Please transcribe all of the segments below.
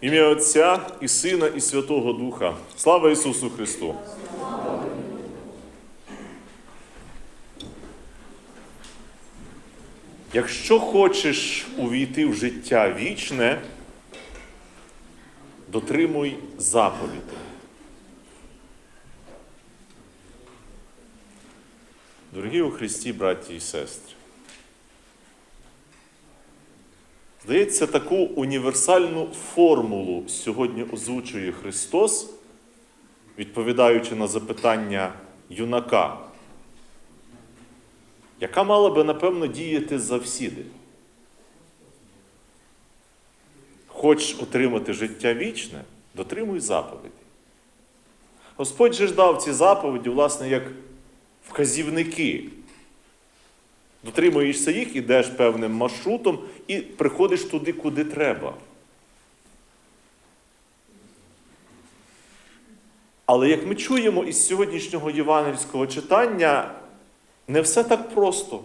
Ім'я Отця і Сина, і Святого Духа. Слава Ісусу Христу! Якщо хочеш увійти в життя вічне, дотримуй заповіді. Дорогі у Христі, браті і сестри, здається, таку універсальну формулу сьогодні озвучує Христос, відповідаючи на запитання юнака, яка мала би, напевно, діяти завсіди. Хочеш отримати життя вічне, дотримуй заповіді. Господь же ж дав ці заповіді, власне, як вказівники. Дотримуєшся їх, ідеш певним маршрутом і приходиш туди, куди треба. Але як ми чуємо із сьогоднішнього євангельського читання, не все так просто.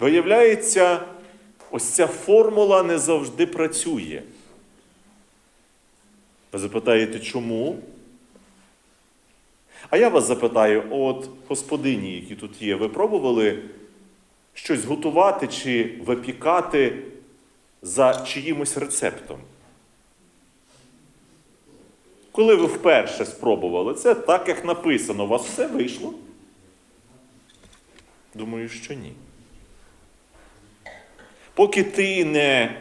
Виявляється, ось ця формула не завжди працює. Ви запитаєте, чому? А я вас запитаю, от господині, які тут є, ви пробували щось готувати чи випікати за чиїмось рецептом? Коли ви вперше спробували, це так, як написано, у вас все вийшло? Думаю, що ні. Поки ти не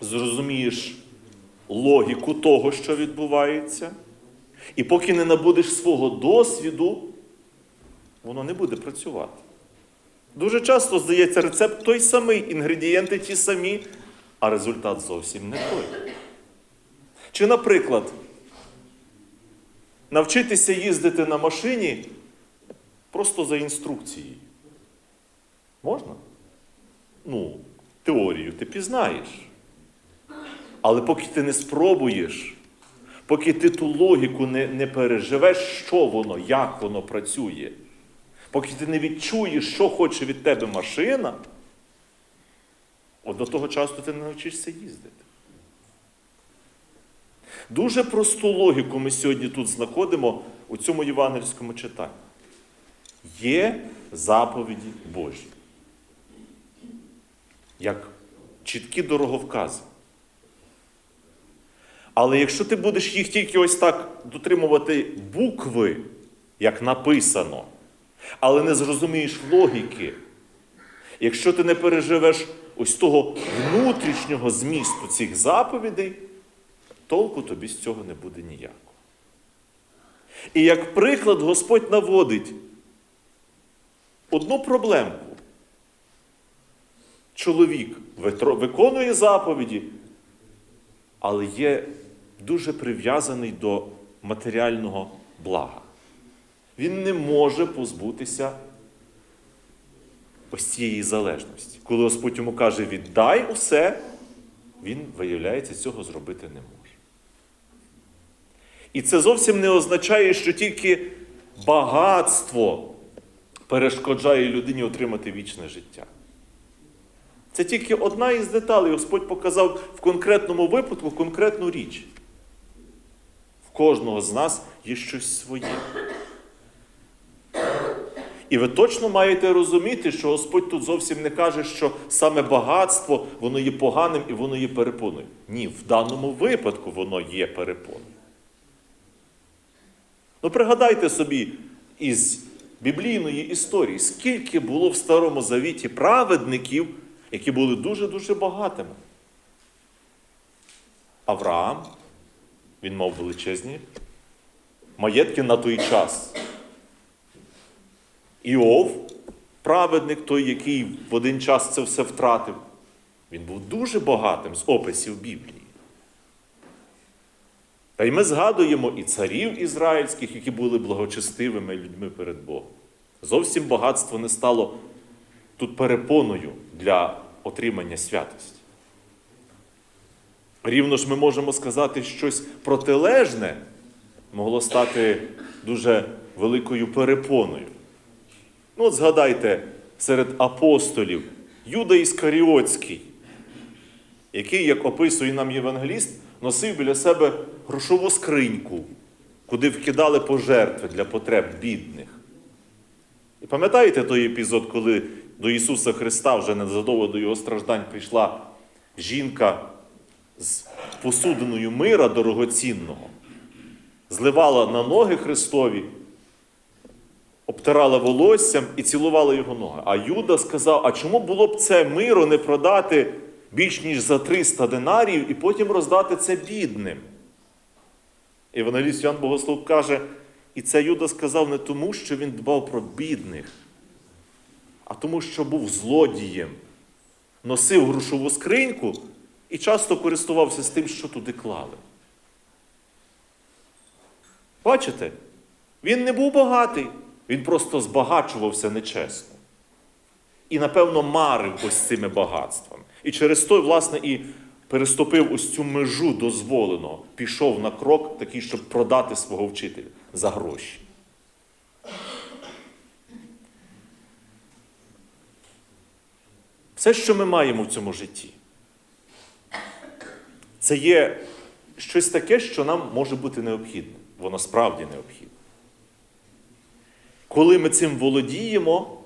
зрозумієш логіку того, що відбувається, і поки не набудеш свого досвіду, воно не буде працювати. Дуже часто здається рецепт той самий, інгредієнти ті самі, а результат зовсім не той. Чи, наприклад, навчитися їздити на машині просто за інструкцією. Можна? Ну, теорію ти пізнаєш. Але поки ти не спробуєш, поки ти ту логіку не, не переживеш, що воно, як воно працює, поки ти не відчуєш, що хоче від тебе машина, от до того часу ти не навчишся їздити. Дуже просту логіку ми сьогодні тут знаходимо у цьому євангельському читанні. Є заповіді Божі. Як чіткі дороговкази. Але якщо ти будеш їх тільки ось так дотримувати букви, як написано, але не зрозумієш логіки, якщо ти не переживеш ось того внутрішнього змісту цих заповідей, толку тобі з цього не буде ніякого. І як приклад Господь наводить одну проблемку. Чоловік виконує заповіді, але є дуже прив'язаний до матеріального блага. Він не може позбутися ось цієї залежності. Коли Господь йому каже, віддай усе, він, виявляється, цього зробити не може. І це зовсім не означає, що тільки багатство перешкоджає людині отримати вічне життя. Це тільки одна із деталей. Господь показав в конкретному випадку конкретну річ. Кожного з нас є щось своє. І ви точно маєте розуміти, що Господь тут зовсім не каже, що саме багатство воно є поганим і воно є перепоною. Ні, в даному випадку воно є перепоною. Ну, пригадайте собі із біблійної історії, скільки було в Старому Завіті праведників, які були дуже-дуже багатими. Авраам, він мав величезні маєтки на той час. Іов, праведник той, який в один час це все втратив, він був дуже багатим з описів Біблії. Та й ми згадуємо і царів ізраїльських, які були благочестивими людьми перед Богом. Зовсім багатство не стало тут перепоною для отримання святості. Рівно ж ми можемо сказати, щось протилежне могло стати дуже великою перепоною. Ну, от згадайте, серед апостолів Юда Іскаріотський, який, як описує нам євангеліст, носив біля себе грошову скриньку, куди вкидали пожертви для потреб бідних. І пам'ятаєте той епізод, коли до Ісуса Христа вже незадовго до Його страждань прийшла жінка з посудиною мира дорогоцінного, зливала на ноги Христові, обтирала волоссям і цілувала його ноги. А Юда сказав: а чому було б це миро не продати більш ніж за 300 динарів і потім роздати це бідним? Евангеліст Ян Богослов каже, і це Юда сказав не тому, що він дбав про бідних, а тому, що був злодієм, носив грошову скриньку і часто користувався з тим, що туди клали. Бачите? Він не був багатий, він просто збагачувався нечесно. І, напевно, марив ось цими багатствами. І через той, власне, і переступив ось цю межу дозволеного, пішов на крок такий, щоб продати свого вчителя за гроші. Все, що ми маємо в цьому житті, це є щось таке, що нам може бути необхідне. Воно справді необхідне. Коли ми цим володіємо,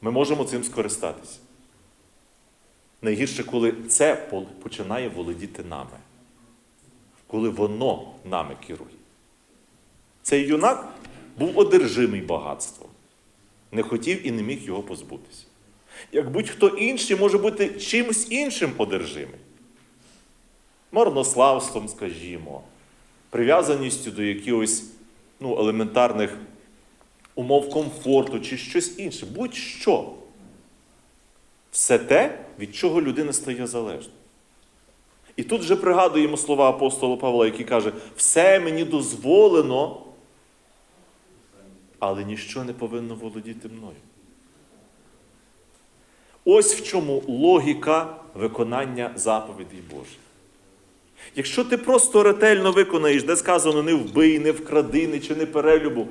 ми можемо цим скористатися. Найгірше, коли це починає володіти нами, коли воно нами керує. Цей юнак був одержимий багатством, не хотів і не міг його позбутися. Як будь-хто інший може бути чимось іншим одержимий. Марнославством, скажімо, прив'язаністю до якихось ну, елементарних умов комфорту чи щось інше. Будь-що. Все те, від чого людина стає залежною. І тут вже пригадуємо слова апостола Павла, який каже: все мені дозволено, але ніщо не повинно володіти мною. Ось в чому логіка виконання заповідей Божих. Якщо ти просто ретельно виконаєш, де сказано не вбий, не вкради, не чини перелюбу,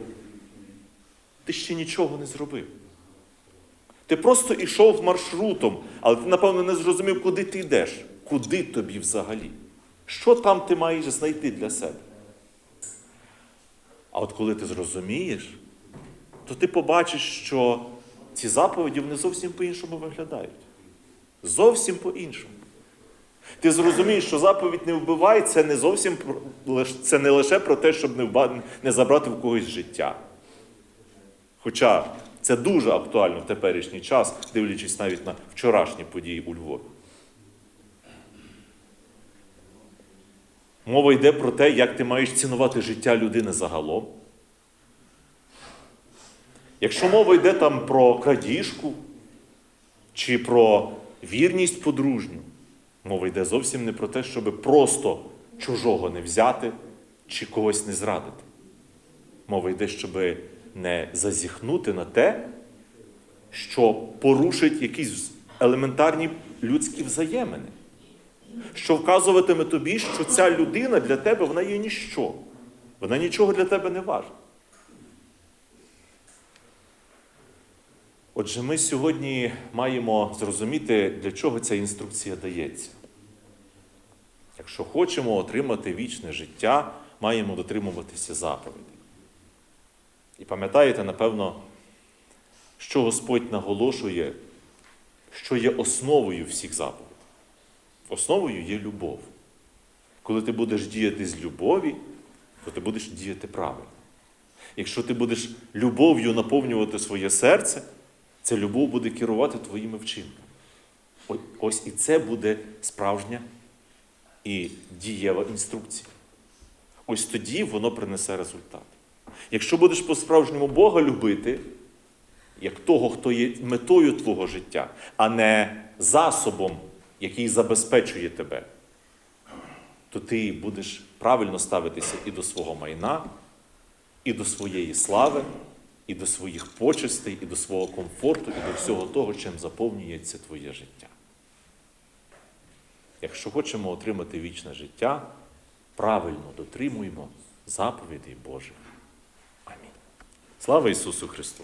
ти ще нічого не зробив. Ти просто йшов маршрутом, але ти, напевно, не зрозумів, куди ти йдеш, куди тобі взагалі. Що там ти маєш знайти для себе? А от коли ти зрозумієш, то ти побачиш, що ці заповіді вони зовсім по-іншому виглядають. Зовсім по-іншому. Ти зрозумієш, що заповідь не вбивай, це не зовсім це не лише про те, щоб не, вба- не забрати в когось життя. Хоча це дуже актуально в теперішній час, дивлячись навіть на вчорашні події у Львові. Мова йде про те, як ти маєш цінувати життя людини загалом. Якщо мова йде там про крадіжку чи про вірність подружню, мова йде зовсім не про те, щоб просто чужого не взяти чи когось не зрадити. Мова йде, щоб не зазіхнути на те, що порушить якісь елементарні людські взаємини, що вказуватиме тобі, що ця людина для тебе вона є ніщо. Вона нічого для тебе не важить. Отже, ми сьогодні маємо зрозуміти, для чого ця інструкція дається. Якщо хочемо отримати вічне життя, маємо дотримуватися заповідей. І пам'ятаєте, напевно, що Господь наголошує, що є основою всіх заповідей. Основою є любов. Коли ти будеш діяти з любові, то ти будеш діяти правильно. Якщо ти будеш любов'ю наповнювати своє серце, ця любов буде керувати твоїми вчинками. Ось і це буде справжня і дієва інструкція. Ось тоді воно принесе результат. Якщо будеш по-справжньому Бога любити, як того, хто є метою твого життя, а не засобом, який забезпечує тебе, то ти будеш правильно ставитися і до свого майна, і до своєї слави, і до своїх почестей, і до свого комфорту, і до всього того, чим заповнюється твоє життя. Якщо хочемо отримати вічне життя, правильно дотримуємо заповідей Божих. Амінь. Слава Ісусу Христу!